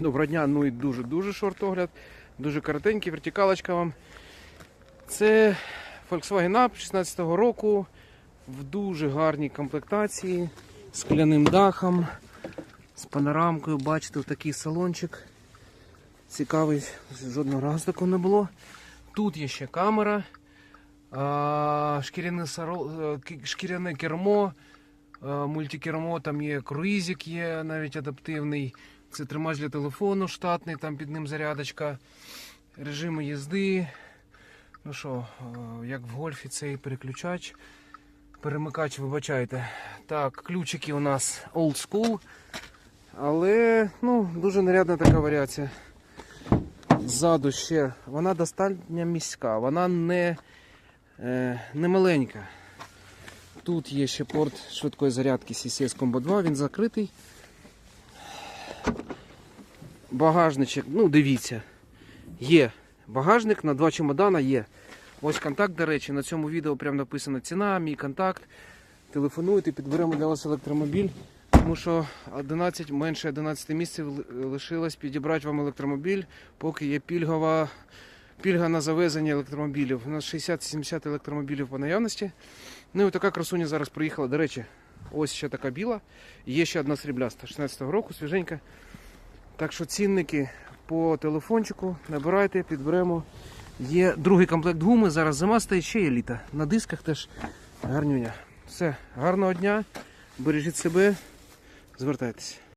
Доброго дня, ну і дуже-дуже шорт огляд, дуже коротенький, вертикалочка вам. Це Volkswagen Up 16-го року в дуже гарній комплектації, з скляним дахом, з панорамкою. Бачите, такий салончик. Цікавий, жодного разу такого не було. Тут є ще камера, е, шкіряне кермо, мультикермо, там є круїзик, є навіть адаптивний. Це тримач для телефону штатний, там під ним зарядочка, режими їзди. Ну що, е, як в гольфі цей переключач, перемикач, вибачайте. Так, ключики у нас old school, але ну, дуже нарядна така варіація. Ззаду ще вона достатньо міська, вона не, е, не маленька. Тут є ще порт швидкої зарядки CCS Combo 2, він закритий. Багажничок, ну дивіться, є багажник на два чемодана є. Ось контакт, до речі, на цьому відео прямо написана ціна, мій контакт. Телефонуйте, підберемо для вас електромобіль. Тому що 11, менше 11 місяців лишилось підібрати вам електромобіль, поки є пільгова, пільга на завезення електромобілів. У нас 60-70 електромобілів по наявності. Ну і така красуня зараз приїхала. До речі, ось ще така біла. Є ще одна срібляста 16-го року, свіженька. Так що цінники по телефончику набирайте, підберемо. Є другий комплект гуми, зараз зима стоїть, ще є літа. На дисках теж гарнюня. Все, гарного дня, бережіть себе, звертайтеся.